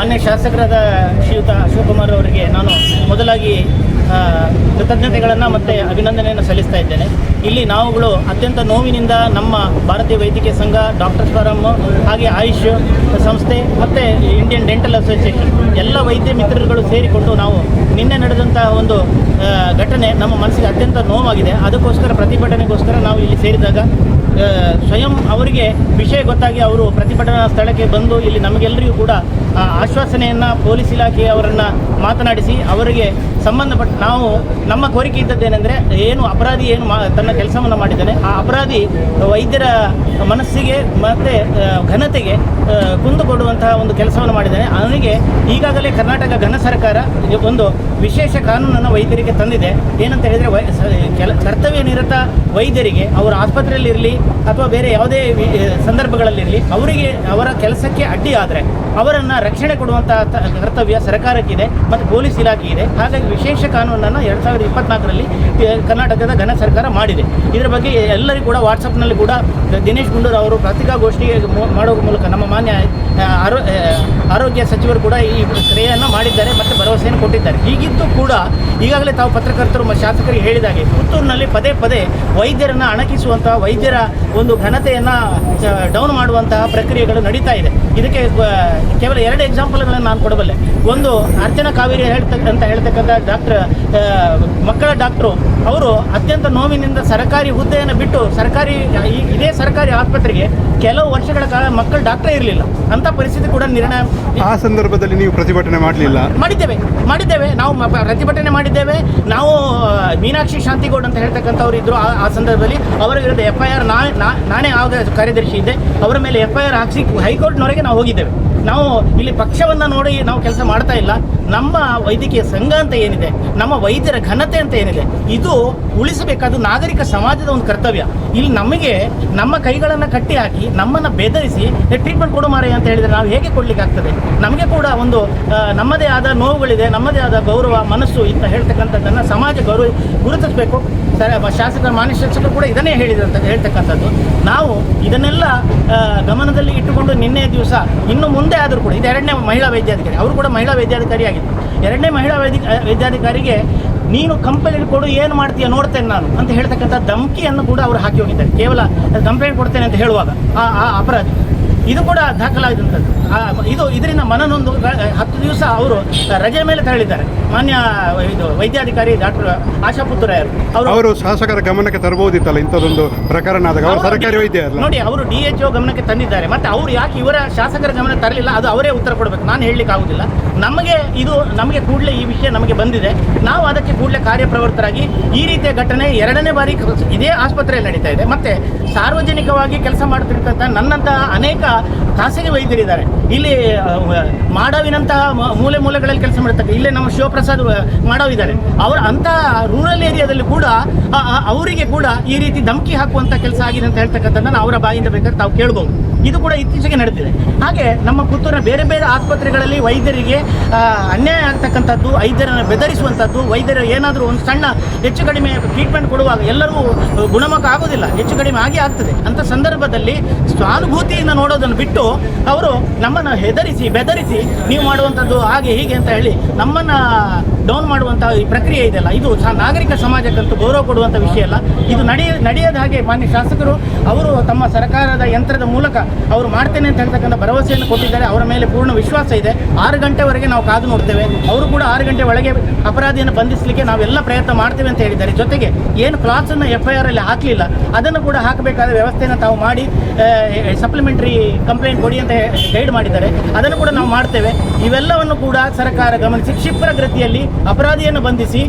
ಮಾನ್ಯ ಶಾಸಕರಾದ ಶ್ರೀಯುತ ಶಿವಕುಮಾರ್ ಅವರಿಗೆ ನಾನು ಮೊದಲಾಗಿ ಕೃತಜ್ಞತೆಗಳನ್ನು ಮತ್ತು ಅಭಿನಂದನೆಯನ್ನು ಸಲ್ಲಿಸ್ತಾ ಇದ್ದೇನೆ. ಇಲ್ಲಿ ನಾವುಗಳು ಅತ್ಯಂತ ನೋವಿನಿಂದ ನಮ್ಮ ಭಾರತೀಯ ವೈದ್ಯಕೀಯ ಸಂಘ ಡಾಕ್ಟರ್ ಫಾರಮ್ ಹಾಗೆ ಆಯುಷ್ ಸಂಸ್ಥೆ, ಮತ್ತು ಇಂಡಿಯನ್ ಡೆಂಟಲ್ ಅಸೋಸಿಯೇಷನ್ ಎಲ್ಲ ವೈದ್ಯ ಮಿತ್ರರುಗಳು ಸೇರಿಕೊಂಡು ನಾವು ನಿನ್ನೆ ನಡೆದಂತಹ ಒಂದು ಘಟನೆ ನಮ್ಮ ಮನಸ್ಸಿಗೆ ಅತ್ಯಂತ ನೋವಾಗಿದೆ. ಅದಕ್ಕೋಸ್ಕರ ಪ್ರತಿಭಟನೆಗೋಸ್ಕರ ನಾವು ಇಲ್ಲಿ ಸೇರಿದಾಗ ಸ್ವಯಂ ಅವರಿಗೆ ವಿಷಯ ಗೊತ್ತಾಗಿ ಅವರು ಪ್ರತಿಭಟನಾ ಸ್ಥಳಕ್ಕೆ ಬಂದು ಇಲ್ಲಿ ನಮಗೆಲ್ಲರಿಗೂ ಕೂಡ ಆಶ್ವಾಸನೆಯನ್ನು ಪೊಲೀಸ್ ಇಲಾಖೆಯವರನ್ನು ಮಾತನಾಡಿಸಿ, ಅವರಿಗೆ ಸಂಬಂಧಪಟ್ಟ ನಾವು ನಮ್ಮ ಕೋರಿಕೆ ಇದ್ದದ್ದೇನೆಂದರೆ ಏನು ಅಪರಾಧಿ ಏನು ಮಾ ತನ್ನ ಕೆಲಸವನ್ನು ಮಾಡಿದ್ದಾನೆ, ಆ ಅಪರಾಧಿ ವೈದ್ಯರ ಮನಸ್ಸಿಗೆ ಮತ್ತು ಘನತೆಗೆ ಕುಂದು ಕೊಡುವಂತಹ ಒಂದು ಕೆಲಸವನ್ನು ಮಾಡಿದ್ದಾನೆ. ಅವನಿಗೆ ಈಗಾಗಲೇ ಕರ್ನಾಟಕ ಘನ ಸರ್ಕಾರ ಒಂದು ವಿಶೇಷ ಕಾನೂನನ್ನು ವೈದ್ಯರಿಗೆ ತಂದಿದೆ. ಏನಂತ ಹೇಳಿದರೆ ವೈ ಕೆಲ ಕರ್ತವ್ಯ ನಿರತ ವೈದ್ಯರಿಗೆ, ಅವರ ಆಸ್ಪತ್ರೆಯಲ್ಲಿರಲಿ ಅಥವಾ ಬೇರೆ ಯಾವುದೇ ಸಂದರ್ಭಗಳಲ್ಲಿರಲಿ, ಅವರಿಗೆ ಅವರ ಕೆಲಸಕ್ಕೆ ಅಡ್ಡಿ ಆದರೆ ಅವರನ್ನು ರಕ್ಷಣೆ ಕೊಡುವಂತಹ ಕರ್ತವ್ಯ ಸರ್ಕಾರಕ್ಕಿದೆ, ಮತ್ತು ಪೊಲೀಸ್ ಇಲಾಖೆ ಇದೆ ಹಾಗಾಗಿ ವಿಶೇಷ ಕಾನೂನನ್ನು ಎರಡು ಸಾವಿರದ ಇಪ್ಪತ್ನಾಲ್ಕರಲ್ಲಿ ಕರ್ನಾಟಕದ ಘನ ಸರ್ಕಾರ ಮಾಡಿದೆ. ಇದರ ಬಗ್ಗೆ ಎಲ್ಲರಿಗೂ ಕೂಡ ವಾಟ್ಸಪ್ನಲ್ಲಿ ಕೂಡ ದಿನೇಶ್ ಗುಂಡೂರು ಅವರು ಪತ್ರಿಕಾಗೋಷ್ಠಿಗೆ ಮಾಡುವ ಮಾಡೋ ಮೂಲಕ ನಮ್ಮ ಮಾನ್ಯ ಆರೋ ಆರೋಗ್ಯ ಸಚಿವರು ಕೂಡ ಈ ಕ್ರಿಯೆಯನ್ನು ಮಾಡಿದ್ದಾರೆ ಮತ್ತು ಭರವಸೆಯನ್ನು ಕೊಟ್ಟಿದ್ದಾರೆ. ಹೀಗಿದ್ದು ಕೂಡ ಈಗಾಗಲೇ ತಾವು ಪತ್ರಕರ್ತರು ಮತ್ತು ಶಾಸಕರಿಗೆ ಹೇಳಿದಾಗೆ, ಪುತ್ತೂರಿನಲ್ಲಿ ಪದೇ ಪದೇ ವೈದ್ಯರನ್ನು ಅಣಕಿಸುವಂತಹ ವೈದ್ಯರ ಒಂದು ಘನತೆಯನ್ನು ಡೌನ್ ಮಾಡುವಂತಹ ಪ್ರಕ್ರಿಯೆಗಳು ನಡೀತಾ ಇದೆ. ಇದಕ್ಕೆ ಕೇವಲ ಎರಡು ಎಕ್ಸಾಂಪಲ್ಗಳನ್ನು ನಾನು ಕೊಡಬಲ್ಲೆ. ಒಂದು ಅರ್ಚನಾ ಕಾವೇರಿ ಹೇಳ್ತಕ್ಕ ಅಂತ ಹೇಳ್ತಕ್ಕಂಥ ಡಾಕ್ಟರ್ ಮಕ್ಕಳ ಡಾಕ್ಟ್ರು ಅವರು ಅತ್ಯಂತ ನೋವಿನಿಂದ ಸರ್ಕಾರಿ ಹುದ್ದೆಯನ್ನು ಬಿಟ್ಟು ಸರ್ಕಾರಿ ಇದೇ ಸರ್ಕಾರಿ ಆಸ್ಪತ್ರೆಗೆ ಕೆಲವು ವರ್ಷಗಳ ಕಾಲ ಮಕ್ಕಳ ಡಾಕ್ಟರ್ ಇರಲಿಲ್ಲ. ಅಂತ ಪರಿಸ್ಥಿತಿ ಕೂಡ ನಿರ್ಣಯ ಆ ಸಂದರ್ಭದಲ್ಲಿ ನೀವು ಪ್ರತಿಭಟನೆ ಮಾಡಲಿಲ್ಲ? ಮಾಡಿದ್ದೇವೆ ಮಾಡಿದ್ದೇವೆ. ನಾವು ಪ್ರತಿಭಟನೆ ಮಾಡಿದ್ದೇವೆ. ನಾವು ಮೀನಾಕ್ಷಿ ಶಾಂತಿಗೌಡ್ ಅಂತ ಹೇಳ್ತಕ್ಕಂಥವ್ರು ಇದ್ರು ಆ ಆ ಸಂದರ್ಭದಲ್ಲಿ. ಅವರ ವಿರುದ್ಧ ಎಫ್ ಐ ಆರ್ ನಾನೇ ಆಗ ಕಾರ್ಯದರ್ಶಿ ಇದ್ದೆ. ಅವರ ಮೇಲೆ ಎಫ್ ಐ ಆರ್ ಹಾಕಿಸಿ ಹೈಕೋರ್ಟ್ನವರೆಗೆ ನಾವು ಹೋಗಿದ್ದೇವೆ. ನಾವು ಇಲ್ಲಿ ಪಕ್ಷವನ್ನು ನೋಡಿ ನಾವು ಕೆಲಸ ಮಾಡ್ತಾ ಇಲ್ಲ. ನಮ್ಮ ವೈದ್ಯಕೀಯ ಸಂಘ ಅಂತ ಏನಿದೆ, ನಮ್ಮ ವೈದ್ಯರ ಘನತೆ ಅಂತ ಏನಿದೆ, ಇದು ಉಳಿಸಬೇಕಾದ ನಾಗರಿಕ ಸಮಾಜದ ಒಂದು ಕರ್ತವ್ಯ. ಇಲ್ಲಿ ನಮಗೆ ನಮ್ಮ ಕೈಗಳನ್ನು ಕಟ್ಟಿ ಹಾಕಿ, ನಮ್ಮನ್ನು ಬೆದರಿಸಿ ಟ್ರೀಟ್ಮೆಂಟ್ ಕೊಡು ಮಾರೆ ಅಂತ ಹೇಳಿದರೆ ನಾವು ಹೇಗೆ ಕೊಡ್ಲಿಕ್ಕೆ ಆಗ್ತದೆ? ನಮಗೆ ಕೂಡ ಒಂದು ನಮ್ಮದೇ ಆದ ನೋವುಗಳಿದೆ, ನಮ್ಮದೇ ಆದ ಗೌರವ, ಮನಸ್ಸು ಇಂತ ಹೇಳ್ತಕ್ಕಂಥದ್ದನ್ನು ಸಮಾಜ ಗೌರವ ಗುರುತಿಸಬೇಕು. ಶಾಸಕ, ಮಾನ್ಯ ಶಾಸಕರು ಕೂಡ ಇದನ್ನೇ ಹೇಳಿದಂತ, ಹೇಳ್ತಕ್ಕಂಥದ್ದು. ನಾವು ಇದನ್ನೆಲ್ಲ ಗಮನದಲ್ಲಿ ಇಟ್ಟುಕೊಂಡು ನಿನ್ನೆ ದಿವಸ, ಇನ್ನು ಮುಂದೆ ಆದರೂ ಕೂಡ, ಇದು ಎರಡನೇ ಮಹಿಳಾ ವೈದ್ಯಾಧಿಕಾರಿ, ಅವರು ಕೂಡ ಮಹಿಳಾ ವೈದ್ಯಾಧಿಕಾರಿ ಎರಡನೇ ಮಹಿಳಾ ವೈದ್ಯ ವೈದ್ಯಾಧಿಕಾರಿಗೆ ನೀನು ಕಂಪ್ಲೇಂಟ್ ಕೊಡು, ಏನು ಮಾಡ್ತೀಯ ನೋಡ್ತೇನೆ ನಾನು ಅಂತ ಹೇಳ್ತಕ್ಕಂಥ ಧಮಕಿಯನ್ನು ಕೂಡ ಅವರು ಹಾಕಿ ಹೋಗಿದ್ದಾರೆ. ಕೇವಲ ಕಂಪ್ಲೇಂಟ್ ಕೊಡ್ತೇನೆ ಅಂತ ಹೇಳುವಾಗ, ಆ ಆ ಅಪರಾಧಿ. ಇದು ಕೂಡ ದಾಖಲಾಗಿದಂಥದ್ದು ಇದು ಇದರಿಂದ ಮನನೊಂದು ಹತ್ತು ದಿವಸ ಅವರು ರಜೆ ಮೇಲೆ ತೆರಳಿದ್ದಾರೆ. ಮಾನ್ಯ ಇದು ವೈದ್ಯಾಧಿಕಾರಿ ಡಾಕ್ಟರ್ ಆಶಾಪುತ್ರ ಪುತ್ತೂರಾಯರು ಅವರು ಅವರು ಶಾಸಕರ ಗಮನಕ್ಕೆ ತರಬಹುದಿತ್ತಲ್ಲ ಇಂಥದೊಂದು ಪ್ರಕರಣ ಆದಾಗ. ಅವರು ಸರ್ಕಾರಿ ವೈದ್ಯ ನೋಡಿ ಅವರು ಡಿ ಎಚ್ ಗಮನಕ್ಕೆ ತಂದಿದ್ದಾರೆ. ಮತ್ತೆ ಅವರು ಯಾಕೆ ಇವರ ಶಾಸಕರ ಗಮನ ತರಲಿಲ್ಲ? ಅದು ಅವರೇ ಉತ್ತರ ಕೊಡಬೇಕು. ನಾನು ಹೇಳಲಿಕ್ಕೆ ಆಗುದಿಲ್ಲ. ನಮಗೆ ಇದು ನಮಗೆ ಕೂಡಲೇ ಈ ವಿಷಯ ನಮಗೆ ಬಂದಿದೆ. ನಾವು ಅದಕ್ಕೆ ಕೂಡಲೇ ಕಾರ್ಯಪ್ರವೃತ್ತರಾಗಿ ಈ ರೀತಿಯ ಘಟನೆ ಎರಡನೇ ಬಾರಿ ಇದೇ ಆಸ್ಪತ್ರೆಯಲ್ಲಿ ನಡೀತಾ ಇದೆ. ಮತ್ತೆ ಸಾರ್ವಜನಿಕವಾಗಿ ಕೆಲಸ ಮಾಡ್ತಿರ್ತಕ್ಕಂಥ ನನ್ನಂತಹ ಅನೇಕ ಖಾಸಗಿ ವೈದ್ಯರಿದ್ದಾರೆ. ಇಲ್ಲಿ ಮಾಡವಿನಂತಹ ಮೂಲೆ ಮೂಲೆಗಳಲ್ಲಿ ಕೆಲಸ ಮಾಡ್ತಕ್ಕ, ಇಲ್ಲೇ ನಮ್ಮ ಶಿವಪ್ರಸಾದ್ ಮಾಡವ್ ಮಾಡಾವ್ ಇದ್ದಾರೆ. ಅವರ ಅಂತಹ ರೂರಲ್ ಏರಿಯಾದಲ್ಲಿ ಕೂಡ ಅವರಿಗೆ ಕೂಡ ಈ ರೀತಿ ಧಮಕಿ ಹಾಕುವಂಥ ಕೆಲಸ ಆಗಿದೆ ಅಂತ ಹೇಳ್ತಕ್ಕಂಥದ್ದನ್ನು ಅವರ ಬಾಯಿಂದ ಬೇಕಾದ್ರೆ ತಾವು ಕೇಳ್ಬೋದು. ಇದು ಕೂಡ ಇತ್ತೀಚೆಗೆ ನಡೆದಿದೆ. ಹಾಗೆ ನಮ್ಮ ಪುತ್ತೂರಿನ ಬೇರೆ ಬೇರೆ ಆಸ್ಪತ್ರೆಗಳಲ್ಲಿ ವೈದ್ಯರಿಗೆ ಅನ್ಯಾಯ ಆಗ್ತಕ್ಕಂಥದ್ದು, ವೈದ್ಯರನ್ನು ಬೆದರಿಸುವಂಥದ್ದು, ವೈದ್ಯರು ಏನಾದರೂ ಒಂದು ಸಣ್ಣ, ಹೆಚ್ಚು ಕಡಿಮೆ ಟ್ರೀಟ್ಮೆಂಟ್ ಕೊಡುವಾಗ ಎಲ್ಲರೂ ಗುಣಮುಖ ಆಗೋದಿಲ್ಲ, ಹೆಚ್ಚು ಕಡಿಮೆ ಆಗಿ ಆಗ್ತದೆ. ಅಂತ ಸಂದರ್ಭದಲ್ಲಿ ಸ್ವಾನುಭೂತಿಯಿಂದ ನೋಡೋದನ್ನು ಬಿಟ್ಟು ಅವರು ನಮ್ಮನ್ನು ಹೆದರಿಸಿ, ಬೆದರಿಸಿ ನೀವು ಮಾಡುವಂಥದ್ದು ಹಾಗೆ ಹೀಗೆ ಅಂತ ಹೇಳಿ ನಮ್ಮನ್ನು ಡೌನ್ ಮಾಡುವಂಥ ಈ ಪ್ರಕ್ರಿಯೆ ಇದೆಯಲ್ಲ ಇದು ಸಹ ನಾಗರಿಕ ಸಮಾಜಕ್ಕಂತೂ ಗೌರವ ಕೊಡುವಂಥ ವಿಷಯ ಅಲ್ಲ. ಇದು ನಡೆಯ ನಡೆಯದ ಹಾಗೆ ಮಾನ್ಯ ಶಾಸಕರು, ಅವರು ತಮ್ಮ ಸರ್ಕಾರದ ಯಂತ್ರದ ಮೂಲಕ ಅವರು ಮಾಡ್ತೇನೆ ಅಂತ ಹೇಳ್ತಕ್ಕಂಥ ಭರವಸೆಯನ್ನು ಕೊಟ್ಟಿದ್ದಾರೆ. ಅವರ ಮೇಲೆ ಪೂರ್ಣ ವಿಶ್ವಾಸ ಇದೆ. ಆರು ಗಂಟೆವರೆಗೆ ನಾವು ಕಾದು ನೋಡ್ತೇವೆ. ಅವರು ಕೂಡ ಆರು ಗಂಟೆ ಒಳಗೆ ಅಪರಾಧಿಯನ್ನು ಬಂಧಿಸಲಿಕ್ಕೆ ನಾವೆಲ್ಲ ಪ್ರಯತ್ನ ಮಾಡ್ತೇವೆ ಅಂತ ಹೇಳಿದ್ದಾರೆ. ಜೊತೆಗೆ ಏನು ಕ್ಲಾಸನ್ನು ಎಫ್ ಐ ಅಲ್ಲಿ ಹಾಕಲಿಲ್ಲ, ಅದನ್ನು ಕೂಡ ಹಾಕಬೇಕಾದ ವ್ಯವಸ್ಥೆಯನ್ನು ತಾವು ಮಾಡಿ ಸಪ್ಲಿಮೆಂಟರಿ ಕಂಪ್ಲೇಂಟ್ ಕೊಡಿ ಅಂತ ಗೈಡ್ ಮಾಡಿದ್ದಾರೆ. ಅದನ್ನು ಕೂಡ ನಾವು ಮಾಡ್ತೇವೆ. ಇವೆಲ್ಲವನ್ನು ಕೂಡ ಸರ್ಕಾರ ಗಮನಿಸಿ ಕ್ಷಿಪ್ರಗತಿಯಲ್ಲಿ ಅಪರಾಧಿಯನ್ನು ಬಂಧಿಸಿ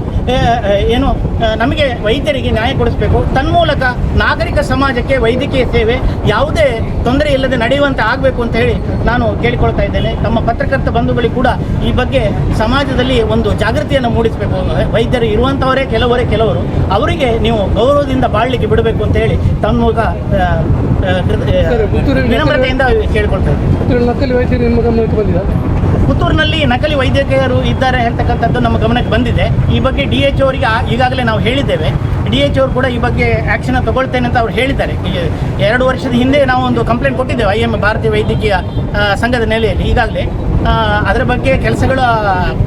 ಏನು ನಮಗೆ ವೈದ್ಯರಿಗೆ ನ್ಯಾಯ ಕೊಡಿಸಬೇಕು. ತನ್ಮೂಲಕ ನಾಗರಿಕ ಸಮಾಜಕ್ಕೆ ವೈದ್ಯಕೀಯ ಸೇವೆ ಯಾವುದೇ ತೊಂದರೆ ಇಲ್ಲದೆ ನಡೆಯುವಂತೆ ಆಗಬೇಕು ಅಂತ ಹೇಳಿ ನಾನು ಕೇಳಿಕೊಳ್ತಾ ಇದ್ದೇನೆ. ತಮ್ಮ ಪತ್ರಕರ್ತ ಬಂಧುಗಳಿಗೆ ಕೂಡ ಈ ಬಗ್ಗೆ ಸಮಾಜದಲ್ಲಿ ಒಂದು ಜಾಗೃತಿಯನ್ನು ಮೂಡಿಸಬೇಕು. ವೈದ್ಯರು ಇರುವಂಥವರೇ ಕೆಲವರೇ ಕೆಲವರು. ಅವರಿಗೆ ನೀವು ಗೌರವದಿಂದ ಬಾಳ್ಲಿಕ್ಕೆ ಬಿಡಬೇಕು ಅಂತ ಹೇಳಿ ತಮ್ಮ ಮೂಲಕ ಆ, ಸರ್, ಕೇಳ್ಕೊಳ್ತಾ ಪುತ್ತೂರಿನ ನಕಲಿ ವೈದ್ಯರು ನಿಮ್ಮ ಗಮನಕ್ಕೆ ಬಂದಿದೆ? ಪುತ್ತೂರಿನಲ್ಲಿ ನಕಲಿ ವೈದ್ಯಕೀಯರು ಇದ್ದಾರೆ ಹೇಳ್ತಕ್ಕಂಥದ್ದು ನಮ್ಮ ಗಮನಕ್ಕೆ ಬಂದಿದೆ. ಈ ಬಗ್ಗೆ ಡಿ ಎಚ್ ಅವರಿಗೆ ಈಗಾಗಲೇ ನಾವು ಹೇಳಿದ್ದೇವೆ. ಡಿ ಎಚ್ ಅವರು ಕೂಡ ಈ ಬಗ್ಗೆ ಆ್ಯಕ್ಷನ್ ತಗೊಳ್ತೇನೆ ಅಂತ ಅವ್ರು ಹೇಳಿದ್ದಾರೆ. ಎರಡು ವರ್ಷದ ಹಿಂದೆ ನಾವು ಒಂದು ಕಂಪ್ಲೇಂಟ್ ಕೊಟ್ಟಿದ್ದೇವೆ ಐ ಎಂ ಭಾರತೀಯ ವೈದ್ಯಕೀಯ ಸಂಘದ ನೆಲೆಯಲ್ಲಿ. ಈಗಾಗಲೇ ಅದರ ಬಗ್ಗೆ ಕೆಲಸಗಳು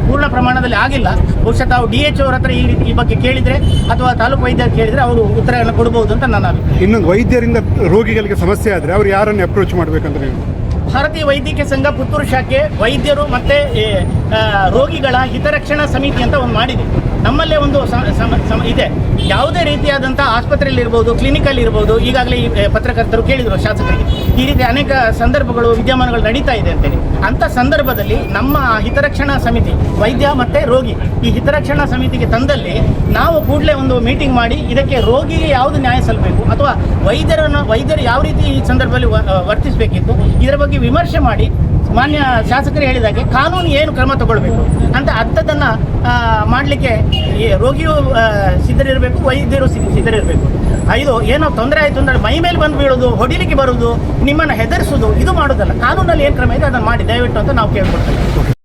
ಪೂರ್ಣ ಪ್ರಮಾಣದಲ್ಲಿ ಆಗಿಲ್ಲ. ಬಹುಶಃ ತಾವು ಡಿ ಎಚ್ ಅವ್ರ ಹತ್ರ ಈ ರೀತಿ ಈ ಬಗ್ಗೆ ಕೇಳಿದರೆ ಅಥವಾ ತಾಲೂಕು ವೈದ್ಯರು ಕೇಳಿದರೆ ಅವರು ಉತ್ತರಗಳನ್ನು ಕೊಡಬಹುದು ಅಂತ ನನ್ನ ಅಭಿಪ್ರಾಯ. ಇನ್ನೊಂದು ವೈದ್ಯರಿಂದ ರೋಗಿಗಳಿಗೆ ಸಮಸ್ಯೆ ಆದರೆ ಅವ್ರು ಯಾರನ್ನು ಅಪ್ರೋಚ್ ಮಾಡಬೇಕಂತ ನೀವು? ಭಾರತೀಯ ವೈದ್ಯಕೀಯ ಸಂಘ ಪುತ್ತೂರು ಶಾಖೆ ವೈದ್ಯರು ಮತ್ತು ರೋಗಿಗಳ ಹಿತರಕ್ಷಣಾ ಸಮಿತಿ ಅಂತ ಒಂದು ಮಾಡಿದೆ. ನಮ್ಮಲ್ಲೇ ಒಂದು ಇದೆ. ಯಾವುದೇ ರೀತಿಯಾದಂಥ ಆಸ್ಪತ್ರೆಯಲ್ಲಿ ಇರ್ಬೋದು ಕ್ಲಿನಿಕಲ್ಲಿ ಇರ್ಬೋದು, ಈಗಾಗಲೇ ಈ ಪತ್ರಕರ್ತರು ಕೇಳಿದರು ಶಾಸಕರಿಗೆ. ಈ ರೀತಿ ಅನೇಕ ಸಂದರ್ಭಗಳು, ವಿದ್ಯಮಾನಗಳು ನಡೀತಾ ಇದೆ ಅಂತೇಳಿ. ಅಂಥ ಸಂದರ್ಭದಲ್ಲಿ ನಮ್ಮ ಹಿತರಕ್ಷಣಾ ಸಮಿತಿ, ವೈದ್ಯ ಮತ್ತು ರೋಗಿ, ಈ ಹಿತರಕ್ಷಣಾ ಸಮಿತಿಗೆ ತಂದಲ್ಲಿ ನಾವು ಕೂಡಲೇ ಒಂದು ಮೀಟಿಂಗ್ ಮಾಡಿ, ಇದಕ್ಕೆ ರೋಗಿಗೆ ಯಾವುದು ನ್ಯಾಯ ಸಲ್ಲಬೇಕು ಅಥವಾ ವೈದ್ಯರನ್ನು ವೈದ್ಯರು ಯಾವ ರೀತಿ ಈ ಸಂದರ್ಭದಲ್ಲಿ ವರ್ತಿಸಬೇಕಿತ್ತು, ಇದರ ಬಗ್ಗೆ ವಿಮರ್ಶೆ ಮಾಡಿ ಮಾನ್ಯ ಶಾಸಕರು ಹೇಳಿದಾಗೆ ಕಾನೂನು ಏನು ಕ್ರಮ ತಗೊಳ್ಬೇಕು ಅಂತ ಅಂಥದ್ದನ್ನು ಮಾಡಲಿಕ್ಕೆ ರೋಗಿಯು ಸಿದ್ಧರಿರಬೇಕು, ವೈದ್ಯರು ಸಿದ್ಧ- ಸಿದ್ಧರಿರಬೇಕು. ಇದು ಏನೋ ತೊಂದರೆ ಆಯಿತು ಅಂದರೆ ಮೈ ಮೇಲೆ ಬಂದು ಬೀಳೋದು, ಹೊಡಿಲಿಕ್ಕೆ ಬರೋದು, ನಿಮ್ಮನ್ನು ಹೆದರಿಸೋದು, ಇದು ಮಾಡೋದಲ್ಲ. ಕಾನೂನಲ್ಲಿ ಏನು ಕ್ರಮ ಇದೆ, ಅದನ್ನು ಮಾಡಿ. ದಯವಿಟ್ಟು ಅಂತ ನಾವು ಕೇಳ್ಕೊಡ್ತೇವೆ